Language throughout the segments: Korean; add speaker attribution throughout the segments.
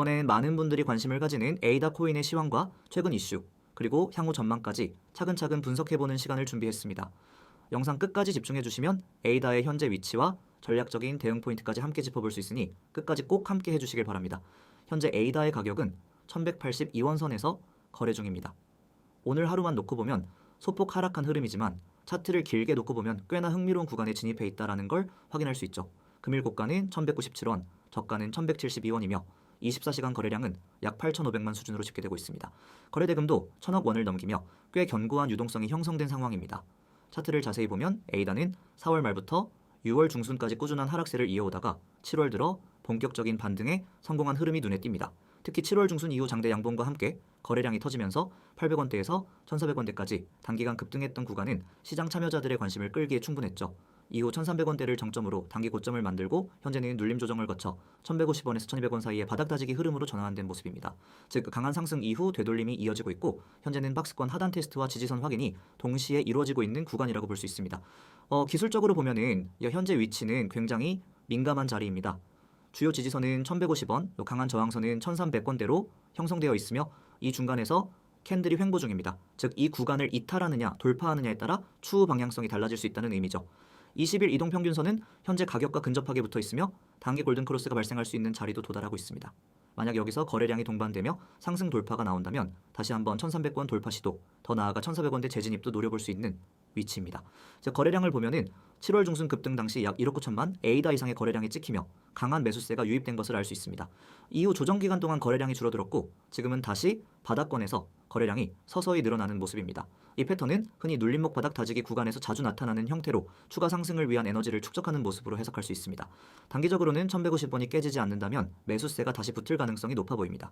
Speaker 1: 이번엔 많은 분들이 관심을 가지는 에이다 코인의 시황과 최근 이슈, 그리고 향후 전망까지 차근차근 분석해보는 시간을 준비했습니다. 영상 끝까지 집중해주시면 에이다의 현재 위치와 전략적인 대응 포인트까지 함께 짚어볼 수 있으니 끝까지 꼭 함께 해주시길 바랍니다. 현재 에이다의 가격은 1182원 선에서 거래 중입니다. 오늘 하루만 놓고 보면 소폭 하락한 흐름이지만 차트를 길게 놓고 보면 꽤나 흥미로운 구간에 진입해 있다는 걸 확인할 수 있죠. 금일 고가는 1197원, 저가는 1172원이며 24시간 거래량은 약 8,500만 수준으로 집계되고 있습니다. 거래 대금도 천억 원을 넘기며 꽤 견고한 유동성이 형성된 상황입니다. 차트를 자세히 보면 에이다는 4월 말부터 6월 중순까지 꾸준한 하락세를 이어오다가 7월 들어 본격적인 반등에 성공한 흐름이 눈에 띕니다. 특히 7월 중순 이후 장대 양봉과 함께 거래량이 터지면서 800원대에서 1,400원대까지 단기간 급등했던 구간은 시장 참여자들의 관심을 끌기에 충분했죠. 이후 1,300원대를 정점으로 단기 고점을 만들고 현재는 눌림 조정을 거쳐 1,150원에서 1,200원 사이의 바닥 다지기 흐름으로 전환된 모습입니다. 즉 강한 상승 이후 되돌림이 이어지고 있고 현재는 박스권 하단 테스트와 지지선 확인이 동시에 이루어지고 있는 구간이라고 볼 수 있습니다. 어, 기술적으로 보면은 현재 위치는 굉장히 민감한 자리입니다. 주요 지지선은 1150원, 또 강한 저항선은 1300원대로 형성되어 있으며 이 중간에서 캔들이 횡보 중입니다. 즉 이 구간을 이탈하느냐 돌파하느냐에 따라 추후 방향성이 달라질 수 있다는 의미죠. 20일 이동 평균선은 현재 가격과 근접하게 붙어 있으며 단기 골든 크로스가 발생할 수 있는 자리도 도달하고 있습니다. 만약 여기서 거래량이 동반되며 상승 돌파가 나온다면 다시 한번 1300원 돌파 시도, 더 나아가 1400원대 재진입도 노려볼 수 있는 위치입니다. 즉 거래량을 보면은 7월 중순 급등 당시 약 1억 9천만 에이다 이상의 거래량이 찍히며 강한 매수세가 유입된 것을 알 수 있습니다. 이후 조정 기간 동안 거래량이 줄어들었고 지금은 다시 바닥권에서 거래량이 서서히 늘어나는 모습입니다. 이 패턴은 흔히 눌림목 바닥 다지기 구간에서 자주 나타나는 형태로 추가 상승을 위한 에너지를 축적하는 모습으로 해석할 수 있습니다. 단기적으로는 1150원이 깨지지 않는다면 매수세가 다시 붙을 가능성이 높아 보입니다.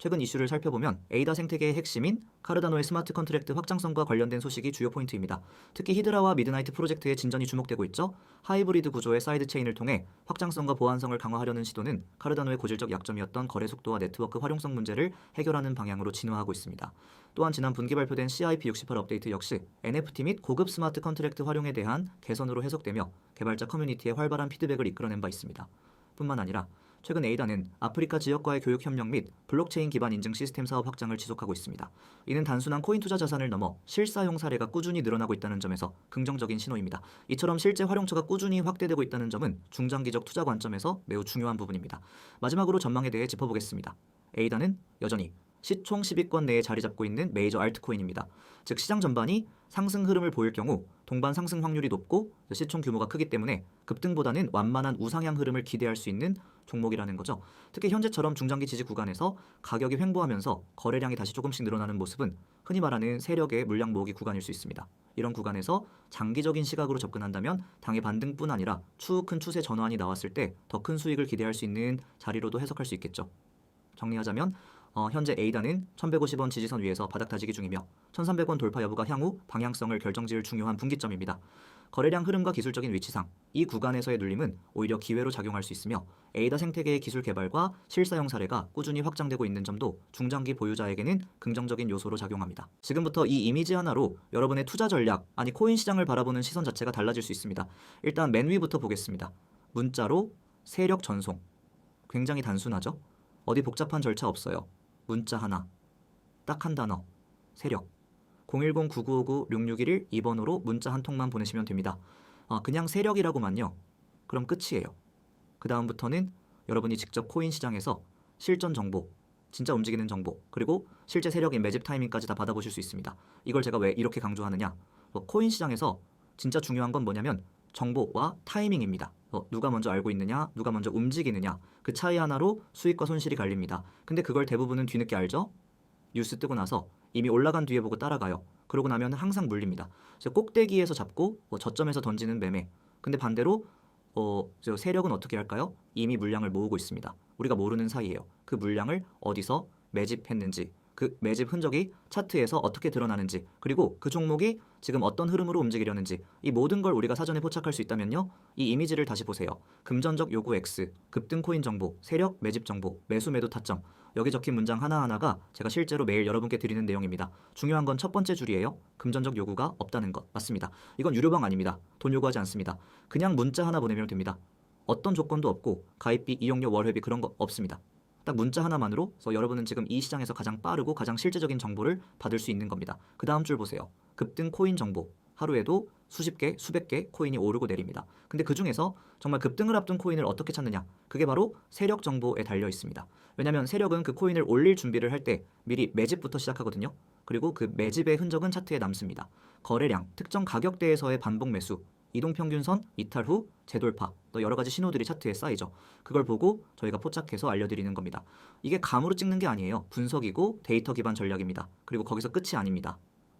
Speaker 1: 최근 이슈를 살펴보면 에이다 생태계의 핵심인 카르다노의 스마트 컨트랙트 확장성과 관련된 소식이 주요 포인트입니다. 특히 히드라와 미드나이트 프로젝트의 진전이 주목되고 있죠. 하이브리드 구조의 사이드 체인을 통해 확장성과 보안성을 강화하려는 시도는 카르다노의 고질적 약점이었던 거래 속도와 네트워크 활용성 문제를 해결하는 방향으로 진화하고 있습니다. 또한 지난 분기 발표된 CIP68 업데이트 역시 NFT 및 고급 스마트 컨트랙트 활용에 대한 개선으로 해석되며 개발자 커뮤니티의 활발한 피드백을 이끌어낸 바 있습니다. 뿐만 아니라 최근 에이다는 아프리카 지역과의 교육 협력 및 블록체인 기반 인증 시스템 사업 확장을 지속하고 있습니다. 이는 단순한 코인 투자 자산을 넘어 실사용 사례가 꾸준히 늘어나고 있다는 점에서 긍정적인 신호입니다. 이처럼 실제 활용처가 꾸준히 확대되고 있다는 점은 중장기적 투자 관점에서 매우 중요한 부분입니다. 마지막으로 전망에 대해 짚어보겠습니다. 에이다는 여전히 시총 10위권 내에 자리 잡고 있는 메이저 알트코인입니다. 즉 시장 전반이 상승 흐름을 보일 경우 동반 상승 확률이 높고 시총 규모가 크기 때문에 급등보다는 완만한 우상향 흐름을 기대할 수 있는 종목이라는 거죠. 특히 현재처럼 중장기 지지 구간에서 가격이 횡보하면서 거래량이 다시 조금씩 늘어나는 모습은 흔히 말하는 세력의 물량 모으기 구간일 수 있습니다. 이런 구간에서 장기적인 시각으로 접근한다면 당의 반등뿐 아니라 추후 큰 추세 전환이 나왔을 때 더 큰 수익을 기대할 수 있는 자리로도 해석할 수 있겠죠. 정리하자면 어, 현재 에이다는 1150원 지지선 위에서 바닥 다지기 중이며 1300원 돌파 여부가 향후 방향성을 결정지을 중요한 분기점입니다. 거래량 흐름과 기술적인 위치상 이 구간에서의 눌림은 오히려 기회로 작용할 수 있으며 에이다 생태계의 기술 개발과 실사용 사례가 꾸준히 확장되고 있는 점도 중장기 보유자에게는 긍정적인 요소로 작용합니다. 지금부터 이 이미지 하나로 여러분의 투자 전략 아니 코인 시장을 바라보는 시선 자체가 달라질 수 있습니다. 일단 맨 위부터 보겠습니다. 문자로 세력 전송 굉장히 단순하죠? 어디 복잡한 절차 없어요. 문자 하나, 딱 한 단어, 세력. 010-9959-6611 2번으로 문자 한 통만 보내시면 됩니다. 아, 그냥 세력이라고만요. 그럼 끝이에요. 그 다음부터는 여러분이 직접 코인 시장에서 실전 정보, 진짜 움직이는 정보, 그리고 실제 세력인 매집 타이밍까지 다 받아보실 수 있습니다. 이걸 제가 왜 이렇게 강조하느냐? 어, 코인 시장에서 진짜 중요한 건 뭐냐면 정보와 타이밍입니다. 어, 누가 먼저 알고 있느냐, 누가 먼저 움직이느냐, 그 차이 하나로 수익과 손실이 갈립니다. 근데 그걸 대부분은 뒤늦게 알죠? 뉴스 뜨고 나서 이미 올라간 뒤에 보고 따라가요. 그러고 나면 항상 물립니다. 꼭대기에서 잡고 뭐 저점에서 던지는 매매. 근데 반대로 어, 저 세력은 어떻게 할까요? 이미 물량을 모으고 있습니다. 우리가 모르는 사이에요. 그 물량을 어디서 매집했는지, 그 매집 흔적이 차트에서 어떻게 드러나는지, 그리고 그 종목이 지금 어떤 흐름으로 움직이려는지 이 모든 걸 우리가 사전에 포착할 수 있다면요. 이 이미지를 다시 보세요. 금전적 요구 X, 급등 코인 정보, 세력 매집 정보, 매수 매도 타점. 여기 적힌 문장 하나하나가 제가 실제로 매일 여러분께 드리는 내용입니다. 중요한 건 첫 번째 줄이에요. 금전적 요구가 없다는 것. 맞습니다. 이건 유료방 아닙니다. 돈 요구하지 않습니다. 그냥 문자 하나 보내면 됩니다. 어떤 조건도 없고 가입비, 이용료, 월회비 그런 거 없습니다. 딱 문자 하나만으로 그래서 여러분은 지금 이 시장에서 가장 빠르고 가장 실제적인 정보를 받을 수 있는 겁니다. 그 다음 줄 보세요. 급등 코인 정보. 하루에도 수십 개, 수백 개 코인이 오르고 내립니다. 근데 그 중에서 정말 급등을 앞둔 코인을 어떻게 찾느냐? 그게 바로 세력 정보에 달려 있습니다. 왜냐하면 세력은 그 코인을 올릴 준비를 할 때 미리 매집부터 시작하거든요. 그리고 그 매집의 흔적은 차트에 남습니다. 거래량, 특정 가격대에서의 반복 매수, 이동평균선, 이탈 후 재돌파, 또 여러 가지 신호들이 차트에 쌓이죠. 그걸 보고 저희가 포착해서 알려드리는 겁니다. 이게 감으로 찍는 게 아니에요. 분석이고 데이터 기반 전략입니다. 그리고 거기서 끝이 아닙니다.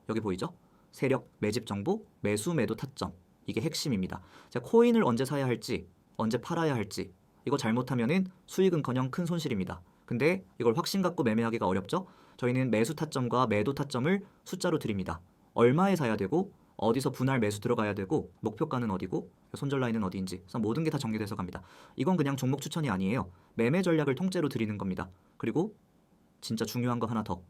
Speaker 1: 여기 보이죠? 세력, 매집 정보, 매수, 매도 타점. 이게 핵심입니다. 자, 코인을 언제 사야 할지, 언제 팔아야 할지. 이거 잘못하면은 수익은커녕 큰 손실입니다. 근데 이걸 확신 갖고 매매하기가 어렵죠? 저희는 매수 타점과 매도 타점을 숫자로 드립니다. 얼마에 사야 되고 어디서 분할 매수 들어가야 되고 목표가는 어디고 손절 라인은 어디인지 모든 게 다 정리돼서 갑니다. 이건 그냥 종목 추천이 아니에요. 매매 전략을 통째로 드리는 겁니다. 그리고 진짜 중요한 거 하나 더.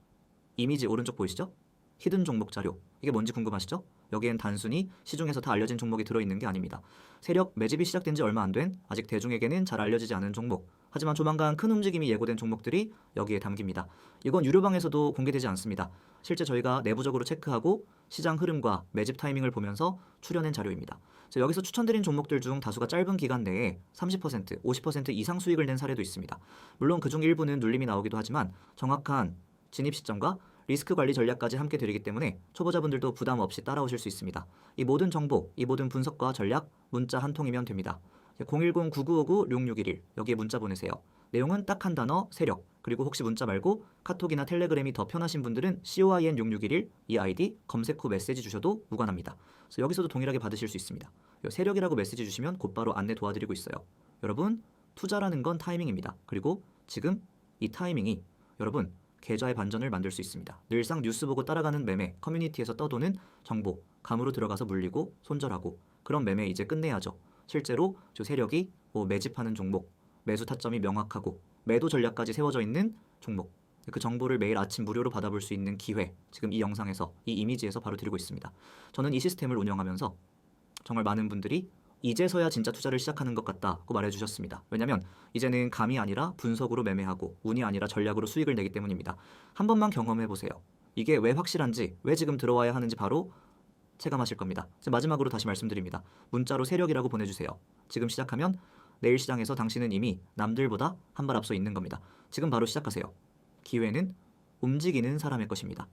Speaker 1: 이미지 오른쪽 보이시죠? 히든 종목 자료. 이게 뭔지 궁금하시죠? 여기엔 단순히 시중에서 다 알려진 종목이 들어있는 게 아닙니다. 세력 매집이 시작된 지 얼마 안 된 아직 대중에게는 잘 알려지지 않은 종목. 하지만 조만간 큰 움직임이 예고된 종목들이 여기에 담깁니다. 이건 유료방에서도 공개되지 않습니다. 실제 저희가 내부적으로 체크하고 시장 흐름과 매집 타이밍을 보면서 추려낸 자료입니다. 여기서 추천드린 종목들 중 다수가 짧은 기간 내에 30%, 50% 이상 수익을 낸 사례도 있습니다. 물론 그중 일부는 눌림이 나오기도 하지만 정확한 진입 시점과 리스크 관리 전략까지 함께 드리기 때문에 초보자분들도 부담 없이 따라오실 수 있습니다. 이 모든 정보, 이 모든 분석과 전략 문자 한 통이면 됩니다. 010-9959-6611 여기에 문자 보내세요. 내용은 딱 한 단어 세력 그리고 혹시 문자 말고 카톡이나 텔레그램이 더 편하신 분들은 COIN6611 이 아이디 검색 후 메시지 주셔도 무관합니다. 그래서 여기서도 동일하게 받으실 수 있습니다. 요 세력이라고 메시지 주시면 곧바로 안내 도와드리고 있어요. 여러분 투자라는 건 타이밍입니다. 그리고 지금 이 타이밍이 여러분 계좌의 반전을 만들 수 있습니다. 늘상 뉴스 보고 따라가는 매매 커뮤니티에서 떠도는 정보 감으로 들어가서 물리고 손절하고 그런 매매 이제 끝내야죠. 실제로 저 세력이 뭐 매집하는 종목 매수 타점이 명확하고 매도 전략까지 세워져 있는 종목 그 정보를 매일 아침 무료로 받아볼 수 있는 기회 지금 이 영상에서 이 이미지에서 바로 드리고 있습니다. 저는 이 시스템을 운영하면서 정말 많은 분들이 이제서야 진짜 투자를 시작하는 것 같다고 말해주셨습니다. 왜냐하면 이제는 감이 아니라 분석으로 매매하고 운이 아니라 전략으로 수익을 내기 때문입니다. 한 번만 경험해 보세요. 이게 왜 확실한지 왜 지금 들어와야 하는지 바로 체감하실 겁니다. 마지막으로 다시 말씀드립니다. 문자로 세력이라고 보내주세요. 지금 시작하면 내일 시장에서 당신은 이미 남들보다 한 발 앞서 있는 겁니다. 지금 바로 시작하세요. 기회는 움직이는 사람의 것입니다.